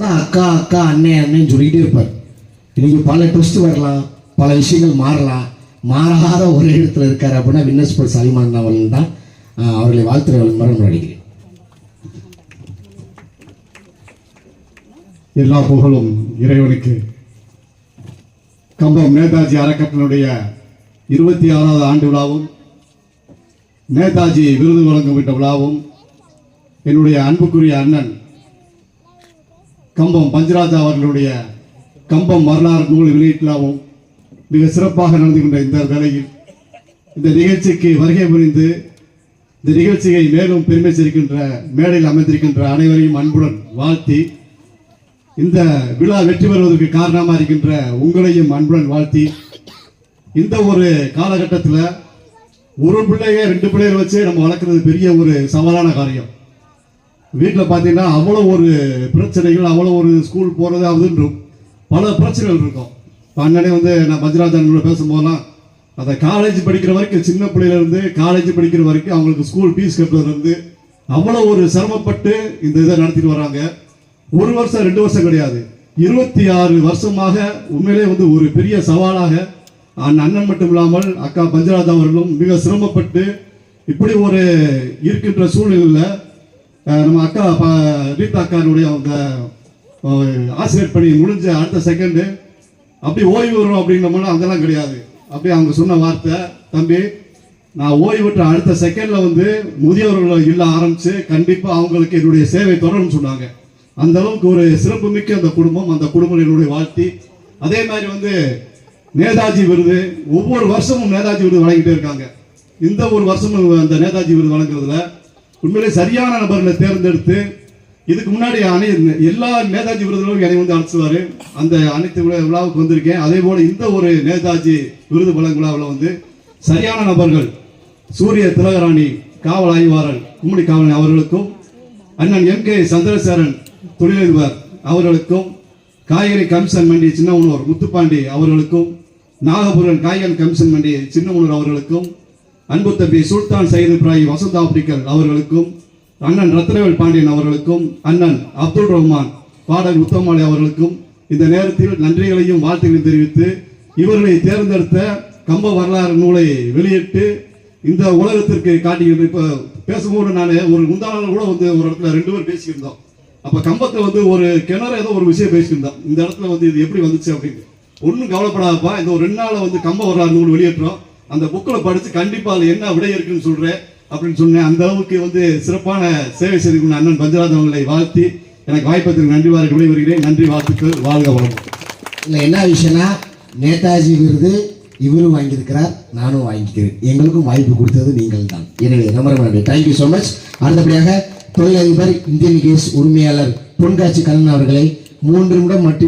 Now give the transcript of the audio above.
அக்கா அக்கா அண்ணே அண்ணேன்னு சொல்லிக்கிட்டே இருப்பார். இன்னைக்கு பல ட்விஸ்ட் வரலாம் பல விஷயங்கள் மாறலாம். மாறாத ஒரே இடத்துல இருக்காரு அப்படின்னா வின்னஸ் பல் சலிமான் அவர்கள் தான் அவர்களை வாழ்த்துறவர்கள் மரம் நடிக்கிறேன் எல்லா புகழும் இறைவனுக்கு. கம்பம் நேதாஜி அறக்கட்டளுடைய இருபத்தி ஆறாவது ஆண்டு விழாவும் நேதாஜி விருது வழங்கும் விட்ட விழாவும் என்னுடைய அன்புக்குரிய அண்ணன் கம்பம் பஞ்சராஜா அவர்களுடைய கம்பம் வரலாறு நூல் வெளியீட்டிலாவும் மிக சிறப்பாக நடந்துகின்ற இந்த வேளையில் இந்த நிகழ்ச்சிக்கு வருகை புரிந்து இந்த நிகழ்ச்சியை மேலும் பெருமை சேர்க்கின்ற மேடையில் அமைந்திருக்கின்ற அனைவரையும் அன்புடன் வாழ்த்தி இந்த விழா வெற்றி பெறுவதற்கு காரணமாக இருக்கின்ற உங்களையும் அன்புடன் வாழ்த்தி இந்த ஒரு காலகட்டத்தில் ஒரு பிள்ளைய ரெண்டு பிள்ளைகளை வச்சு நம்ம வளர்க்குறது பெரிய ஒரு சவாலான காரியம். வீட்டில் பார்த்தீங்கன்னா அவ்வளோ ஒரு பிரச்சனைகள் அவ்வளோ ஒரு ஸ்கூல் போகிறது அதுன்றும் பல பிரச்சனைகள் இருக்கும். இப்போ அண்ணனே வந்து நான் பஜ்ராஜன் பேசும்போதெல்லாம் அந்த காலேஜ் படிக்கிற வரைக்கும் சின்ன பிள்ளையிலேருந்து காலேஜ் படிக்கிற வரைக்கும் அவங்களுக்கு ஸ்கூல் ஃபீஸ் கட்டுறதுலேருந்து அவ்வளோ ஒரு சிரமப்பட்டு இந்த இதை நடத்திட்டு வராங்க. ஒரு வருஷம் ரெண்டு வருஷம் கிடையாது. இருபத்தி ஆறு வருஷமாக உண்மையிலே வந்து ஒரு பெரிய சவாலாக அண்ணன் மட்டும் இல்லாமல் அக்கா பஞ்சராஜ் அவர்களும் மிக சிரமப்பட்டு இப்படி ஒரு இருக்கின்ற சூழ்நிலையில் நம்ம அக்கா ப- ரீதா அக்கானுடைய அந்த ஆசிரியர் பணி முடிஞ்ச அடுத்த செகண்டு அப்படி ஓய்வு வரும் அப்படின்னோம்னா அதெல்லாம் கிடையாது. அப்படியே அவங்க சொன்ன வார்த்தை தம்பி நான் ஓய்வு பெற்ற அடுத்த செகண்ட்ல வந்து முதியவர்கள் இல்ல ஆரம்பிச்சு கண்டிப்பா அவங்களுக்கு என்னுடைய சேவை தொடரும்னு சொன்னாங்க. அந்த அளவுக்கு ஒரு சிறப்பு மிக்க அந்த குடும்பம் அந்த குடும்பம் என்னுடைய வாழ்த்தி. அதே மாதிரி வந்து நேதாஜி விருது ஒவ்வொரு வருஷமும் நேதாஜி விருது வழங்கிட்டே இருக்காங்க. இந்த ஒரு வருஷமும் அந்த நேதாஜி விருது வழங்குறதுல உண்மையிலே சரியான நபர்களை தேர்ந்தெடுத்து இதுக்கு முன்னாடி அனை எல்லா நேதாஜி விருதுகளும் என்னை வந்து அழைச்சுவாரு அந்த அனைத்து விழா- விழாவுக்கு வந்திருக்கேன். அதே போல இந்த ஒரு நேதாஜி விருது வழங்கும் விழாவில் வந்து சரியான நபர்கள் சூரிய திலகராணி காவல் ஆய்வாளர் கும்மிடி காவலன் அவர்களுக்கும் அண்ணன் எம் கே சந்திரசேரன் தொழிலதிபர் அவர்களுக்கும் காய்கறி கமிஷன் மண்டி சின்ன உணவர் முத்துப்பாண்டி அவர்களுக்கும் நாகபுரன் காய்கறி கமிஷன் மண்டி உணர் அவர்களுக்கும் அன்பு தம்பி சுல்தான் சயித் இப்ராஹிம் வசந்த் ஆப்டிக்கல் அவர்களுக்கும் அண்ணன் ரத்னவேல் பாண்டியன் அவர்களுக்கும் அண்ணன் அப்துல் ரஹ்மான் பாடல் உத்தமாலி அவர்களுக்கும் இந்த நேரத்தில் நன்றிகளையும் வாழ்த்துக்களையும் தெரிவித்து இவர்களை தேர்ந்தெடுத்த கம்ப வரலாறு நூலை வெளியிட்டு இந்த உலகத்திற்கு காட்டுகிறது இப்போ பேசும்போது நான் ஒரு முந்தாள் கூட வந்து ஒரு இடத்துல ரெண்டு பேர் பேசியிருந்தோம். அப்போ கம்பத்தில் வந்து ஒரு கிணறு ஏதோ ஒரு விஷயம் பேசியிருந்தோம். இந்த இடத்துல வந்து இது எப்படி வந்துச்சு அப்படின்னு. ஒன்றும் கவலைப்படாதப்பா இந்த ஒரு ரெண்டு நாளில் வந்து கம்ப வரலாறு நூல் வெளியேற்றோம். அந்த புக்கில் படித்து கண்டிப்பாக அது என்ன விடை இருக்குன்னு சொல்கிறேன் அப்படின்னு சொன்னேன். அந்த அளவுக்கு வந்து சிறப்பான சேவை செய்து அண்ணன் பஞ்சராஜ் அவர்களை வாழ்த்தி எனக்கு வாய்ப்பதற்கு நன்றி வாழ்க்கை விடைபெறுகிறேன். நன்றி வாழ்த்துக்கள் வாழ்க வளம் இல்லை என்ன விஷயம்னா நேதாஜி விருது இவரும் வாங்கியிருக்கிறார் நானும் வாங்கிக்கிறேன். எங்களுக்கும் வாய்ப்பு கொடுத்தது நீங்கள் தான் எனவே ரொம்ப ரொம்ப நன்றி. தேங்க்யூ ஸோ மச் அடுத்தபடியாக தொழிலதிபர் இந்தியன் கேஸ் உரிமையாளர் பொன்காட்சி கண்ணன் அவர்களை மூன்று நிமிடம் மட்டும்